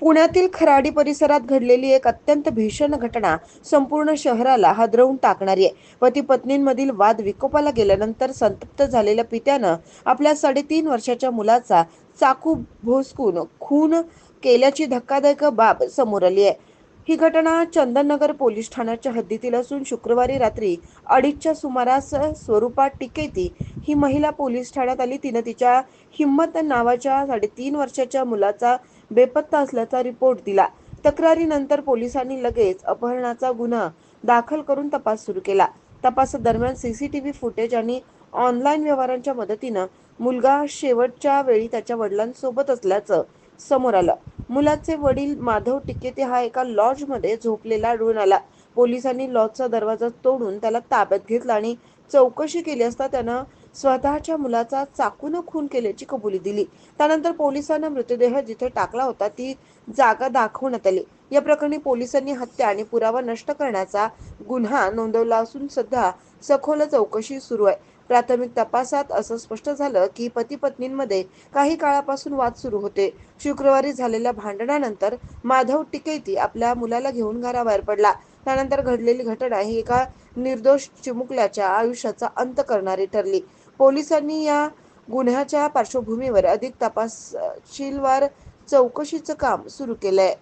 पुण्यातील खराडी परिसरात घडलेली एक अत्यंत भीषण घटना संपूर्ण शहराला हादरवून टाकणारी आहे. पती पत्नींमधील वाद विकोपाला गेल्यानंतर संतप्त झालेल्या पित्यानं आपल्या साडेतीन वर्षाच्या मुलाचा चाकू भोसकून खून केल्याची धक्कादायक बाब समोर आली आहे. ही घटना चंदननगर पोलीस ठाण्याच्या हद्दीतील असून शुक्रवारी रात्री अडीचच्या सुमारास स्वरूपा टिकेती ही महिला पोलीस ठाण्यात आली. तिनं तिच्या हिम्मत नावाच्या साडेतीन वर्षाच्या मुलाचा बेपत्ता असल्याचा रिपोर्ट दिला. तक्रारीनंतर पोलिसांनी लगेच अपहरणाचा गुन्हा दाखल करून तपास सुरू केला. तपासादरम्यान सीसीटीव्ही फुटेज आणि ऑनलाईन व्यवहारांच्या मदतीनं मुलगा शेवटच्या वेळी त्याच्या वडिलांसोबत असल्याचं समोर आलं. मुलाचे वडील माधव टिकेते हा एका लॉजमध्ये झोपलेला आढळून आला. पोलिसांनी लॉजचा दरवाजा तोडून त्याला ताब्यात घेतला आणि चौकशी केली असता त्यानं स्वतःच्या मुलाचा चाकून खून केल्याची कबुली दिली. त्यानंतर पोलिसांना मृतदेह जिथे टाकला होता ती जागा दाखवण्यात आली. या प्रकरणी पोलिसांनी हत्या आणि पुरावा नष्ट करण्याचा गुन्हा नोंदवला असून सध्या सखोल चौकशी सुरू आहे. प्राथमिक तपासात असं स्पष्ट झालं की पती पत्नींमध्ये काही काळापासून वाद सुरू होते. शुक्रवारी झालेल्या भांडणानंतर माधव टिकेती आपल्या मुलाला घेऊन घराबाहेर पडला. त्यानंतर घडलेली घटना ही एका निर्दोष चिमुकल्याच्या आयुष्याचा अंत करणारी ठरली. पोलिसांनी या गुन्ह्याच्या पार्श्वभूमीवर अधिक तपासशीलवार चौकशीचं काम सुरू केलंय.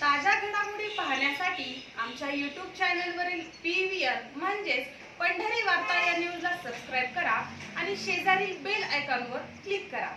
ताज्या घडामोडी पाहण्यासाठी आमच्या यूट्यूब चॅनलवरील पी व्ही म्हणजेच पंढरी वार्ता या न्यूजला सबस्क्राईब करा आणि शेजारील बेल आयकॉनवर क्लिक करा.